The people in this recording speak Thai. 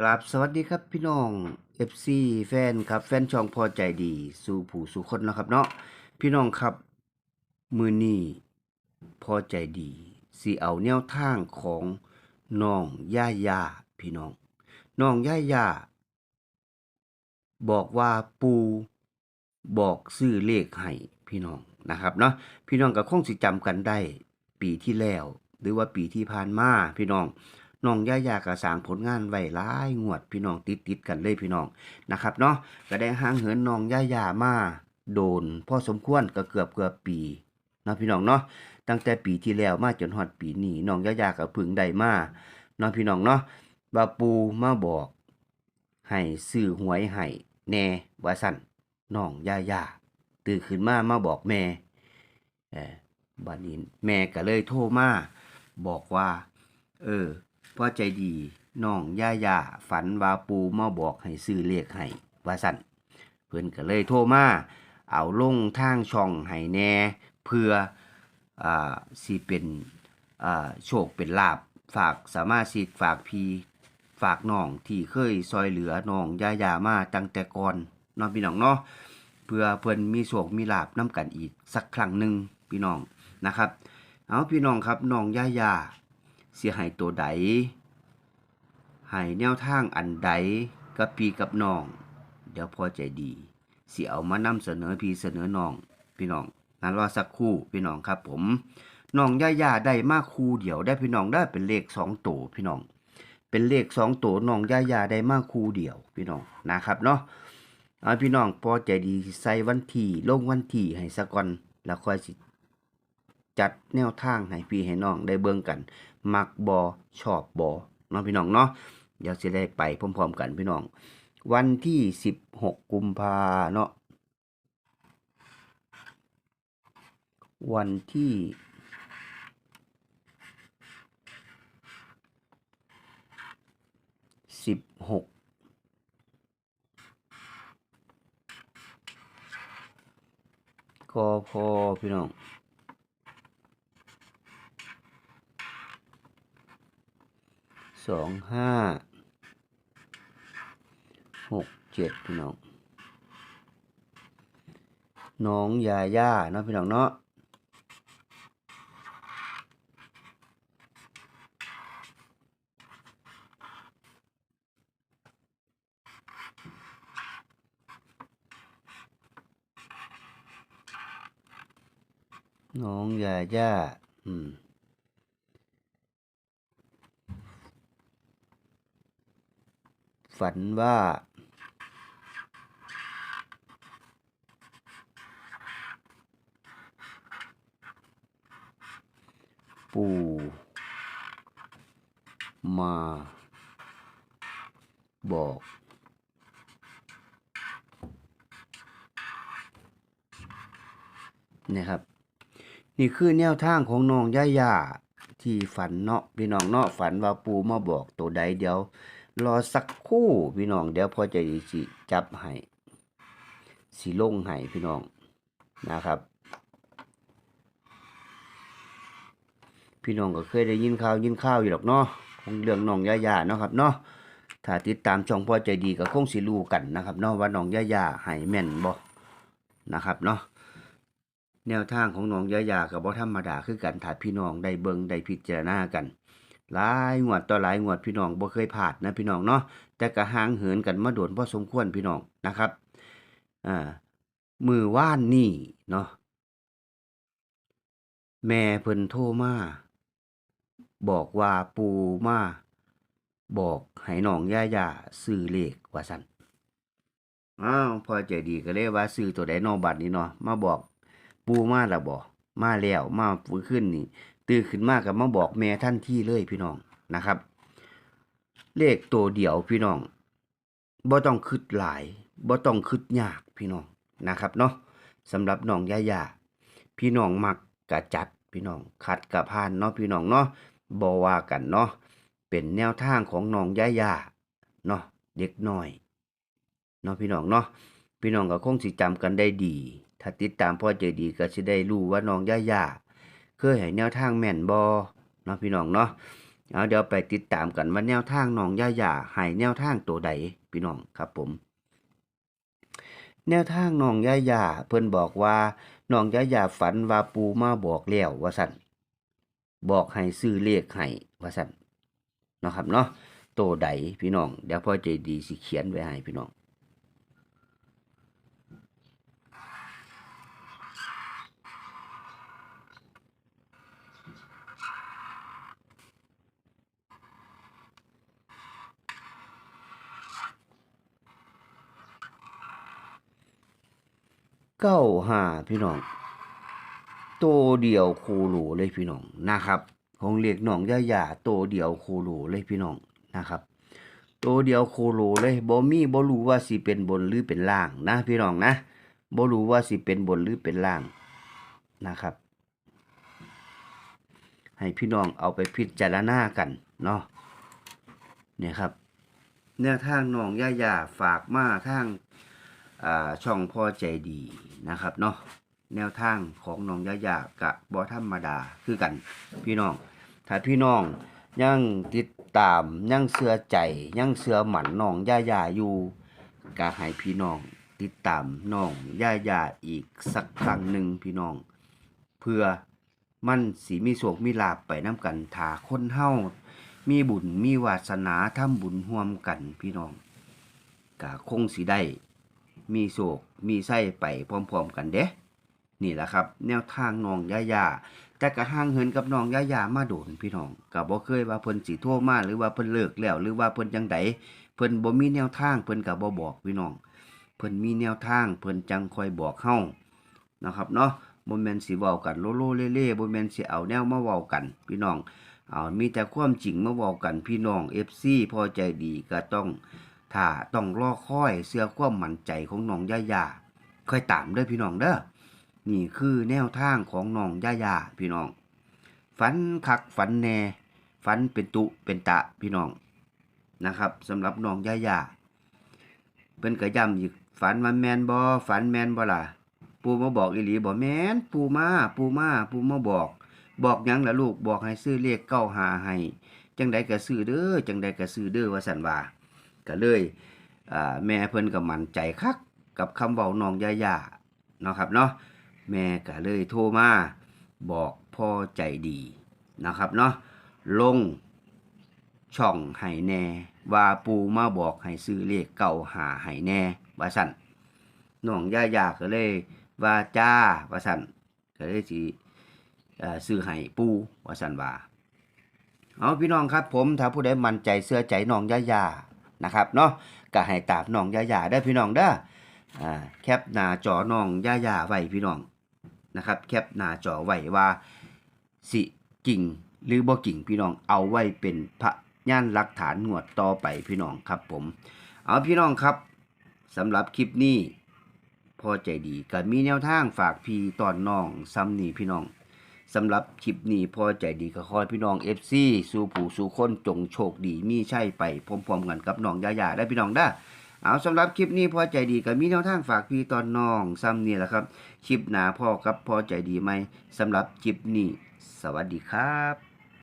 กราบสวัสดีครับพี่น้อง FC แฟนครับแฟนช่องพอใจดีสู่ผู้สู่คนนะครับเนาะพี่น้องครับ มือนี้พอใจดีสิเอาแนวทางของน้องย่ายาพี่น้องน้องย่ายาบอกว่าปูบอกซื้อเลขให้พี่น้องนะครับเนาะพี่น้องก็คงสิจำกันได้ปีที่แล้ว หรือว่าปีที่ผ่านมาพี่น้อง น้องย่ายาก็สร้างผลงานไว้หลายงวดพี่น้องติดติดกันเลยพี่น้องนะครับเนาะก็ได้ห่างเหินน้องย่ายามาโดนพ่อสมควรก็เกือบเกือบปีเนาะพี่น้องเนาะตั้งแต่ปีที่แล้วมาจนฮอดปีนี้น้องย่ายาก็พึ่งได้มาเนาะพี่น้องเนาะว่าปูมาบอกให้ซื้อหวยให้แน่ว่าสั่นน้องย่าย่าตื่นขึ้นมามาบอกแม่เออบัดนี้แม่ก็เลยโทรมาบอกว่า เออ พ่อใจดีน้องย่าย่าฝันว่าปูมาบอกให้ซื้อเลขให้ว่าสั่นเพิ่อนก็เลยโทรมาเอาลงทางช่องให้แน่เพื่ออ่าสิเป็นอ่าโชคเป็นลาบฝากสามารถสิฝากพีฝากน้องที่เคยซอยเหลือน้องย่าย่ามาตั้งแต่ก่อนเนาะพี่น้องเนาะเพื่อเพิ่อนมีโชคมีลาบนํกันอีกสักครั้งหนึ่งพี่น้องนะครับ เอาพี่น้องครับน้องย่าย่า เสียหายตัวใดให้แนวทางอันใดกับพี่กับน้อง เดี๋ยวพอใจดีสิเอามานำเสนอพี่เสนอน้อง พี่น้องนั้นรอสักครู่พี่น้องครับผมน้องย่าย่าได้มากคู่เดียวได้พี่น้องได้เป็นเลขสองตัวพี่น้อง เป็นเลขสองตัวน้องย่าย่าได้มากคู่เดียว พี่น้องนะครับเนาะเอาพี่น้องพอใจดีใส่วันที่ลงวันที่ให้สะก่อนแล้วค่อยสิ จัดแนวทางให้พี่ให้น้องได้เบิ่งกัน มักบอชอบบอเนาะพี่น้องเนาะเดี๋ยวจะได้ไปพร้อมๆกันพี่น้อง วันที่สิบหกกุมภาเนาะวันที่สิบหกกพพี่น้อง สองห้าหกเจ็ดพี่น้องน้องยาย่าเนาะพี่น้องเนาะน้องยาย่า อืม ฝันว่า ปู่มา บอกนี่ครับ นี่คือแนวทางของน้องย่าย่าที่ฝันเนาะพี่น้องเนาะฝันว่าปู่มาบอกตัวใดเดี๋ยว รอสักคู่พี่น้องเดี๋ยวพ่อใจดีสิจับให้สิลงให้พี่น้องนะครับ พี่น้องก็เคยได้ยินข่าวยินข่าวอยู่หรอกเนาะของเรื่องน้องยายาเนาะครับเนาะถ้าติดตามช่องพ่อใจดีก็คงสิรู้กันนะครับเนาะว่าน้องยายาให้แม่นบ่นะครับเนาะแนวทางของน้องยายากับบ่ธรรมดาคือกันถ้าพี่น้องได้เบิงได้พิจารณากัน หลายงวดต่อหลายงวดพี่น้องบ่เคยพลาดนะพี่น้องเนาะแต่ก็ห่างเหินกันมาโดนพอสมควรพี่น้องนะครับอ่ามือว่านนี่เนาะแม่เพิ่นโทรมาบอกว่าปูมาบอกให้น้องย่าย่าซื้อเลขว่าซั่นอ้าวพอใจดีก็เลยว่าซื้อตัวใดนอบัดนี้เนาะมาบอกปูมาล้วบ่มาแล้วมาฟื้นขึ้นนี่ ตื่นขึ้นมากกับมาบอกแม่ท่านที่เลยพี่น้องนะครับ เลขตัวเดียวพี่น้องบ่ต้องคิดหลายบ่ต้องคิดยากพี่น้องนะครับเนาะสำหรับน้องยายาพี่น้องมักกะจัดพี่น้องคัดกะพานเนาะพี่น้องเนาะบ่ว่ากันเนาะเป็นแนวทางของน้องยายาเนาะเด็กน้อยเนาะพี่น้องเนาะพี่น้องก็คงสิจำกันได้ดี ถ้าติดตามพ่อใจดีก็สิได้รู้ว่าน้องยายา เคยให้แนวทางแม่นบอเนาะพี่น้องเนาะเอาเดี๋ยวไปติดตามกันว่าแนวทางน้องย่าย่าให้แนวทางตัวใดพี่น้องครับผม แนวทางน้องย่าย่าเพิ่นบอกว่าน้องย่าย่าฝันว่าปูมาบอกแล้วว่าสั่นบอกให้ซื้อเลขให้ว่าสั่นเนาะครับเนาะตัวใดพี่น้องเดี๋ยวพ่อใจดีสิเขียนไว้ให้พี่น้อง เก้าห้าพี่น้องโตวเดียวโคโลเลยพี่น้องนะครับของเรียกน้องย่าย่าโตวเดียวโคโลเลยพี่น้องนะครับโตวเดียวโคโลเลยบ่มีบ่รู้ว่าสิเป็นบนหรือเป็นล่างนะพี่น้องนะบ่รู้ว่าสิเป็นบนหรือเป็นล่างนะครับ ให้พี่น้องเอาไปพิจารณากันเนาะเนี่ยครับแนวทางน้องย่าย่าฝากมาทาง ช่องพ่อใจดีนะครับเนาะแนวทางของน้องยายากับบอธรรมดาคือกัน พี่น้อง ถ้าพี่น้องยังติดตามยังเสือใจยังเสือหมันน้องยายาอยู่ก็ให้พี่น้องติดตามน้องยายาอีกสักครั้งหนึ่งพี่น้อง เพื่อมันสีมีโศกมีลาบไปน้ำกันถาคนเฮามีบุญมีวาสนาทำบุญร่วมกันพี่น้องก็คงสิได้ มีโศกมีไส้ไปพร้อมๆกันเด้นี่แหละครับ แนวทางน้องยายาแต่กระห่างเหินกับน้องยายามาโดนพี่น้องก็บ่เคยว่าเพิ่นสิโทรมาหรือว่าเพิ่นเลิกแล้ว หรือว่าเพิ่นจังไดเพิ่นบ่มีแนวทางเพิ่นก็บ่บอกพี่น้อง เพิ่นมีแนวทางเพิ่นจังคอยบอกเฮานะครับเนาะบ่แม่นสิเว้ากันโลโลเล่ๆบ่แม่นสิเอาแนวมาเว้ากัน พี่น้องเอามีแต่ความจริงมาเว้ากันพี่น้อง FC พอใจดีก็ต้อง ถ้าต้องรอคอยเสื้อความมั่นใจของน้องย่ายาค่อยตามเด้อพี่น้องเด้อนี่คือแนวทางของน้องย่ายาพี่น้อง ฝันคักฝันแน่ฝันเป็นตุเป็นตะพี่น้องนะครับสำหรับน้องย่ายาเพิ่นก็ย้ำอีกฝันว่าแมนบ่ฝันแมนบ่ล่ะปูมาบอกอีหลีบ่แมนปูมาปูมาปูมาบอก บอกยังละลูกบอกให้ซื้อเลขเก้าหาให้จังใดก็ซื้อเด้อจังใดก็ซื้อเด้อว่าซั่นว่า ก็เลยแม่เพิ่นก็มั่นใจคักกับคำเว้าน้องยายาเนาะครับเนาะแม่ก็เลยโทรมาบอกพ่อใจดีนะครับเนาะลงช่องให้แน่ว่าปูมาบอกให้ซื้อเลขเก่าหาให้แน่ว่าสั่นน้องย่ายาก็เลยว่าจ้าว่าสั่นก็เลยสิเอ่อซื้อให้ปูว่าสั่นว่าเอาพี่น้องครับผมถ้าผู้ใดมั่นใจเสื้อใจน้องย่ายา นะครับเนาะก็ให้ตามน้องยายาได้พี่น้องเด้ออ่าแคปหน้าจอน้องยายาไว้พี่น้องนะครับแคปหน้าจอไว้ว่าสิกิ่งหรือบ่กิ่งพี่น้องเอาไว้เป็นพระย่านหลักฐานงวดต่อไปพี่น้องครับผม เอาพี่น้องครับสำหรับคลิปนี้พอใจดีก็มีแนวทางฝากพี่ตอนน้องซ้ำนี่พี่น้อง สำหรับคลิปนี้พอใจดีก็ขอพี่น้อง FC สู่ผู้สู่คนจงโชคดีมีใช่ไปพร้อมๆกันกับน้องยายาได้พี่น้องได้เอาสำหรับคลิปนี้พอใจดีก็มีแนวทางฝากพี่ตอนน้องซ้ำนี่แหละครับคลิปหนาพ่อกับพอใจดีไหมสำหรับคลิปนี้ สวัสดีครับ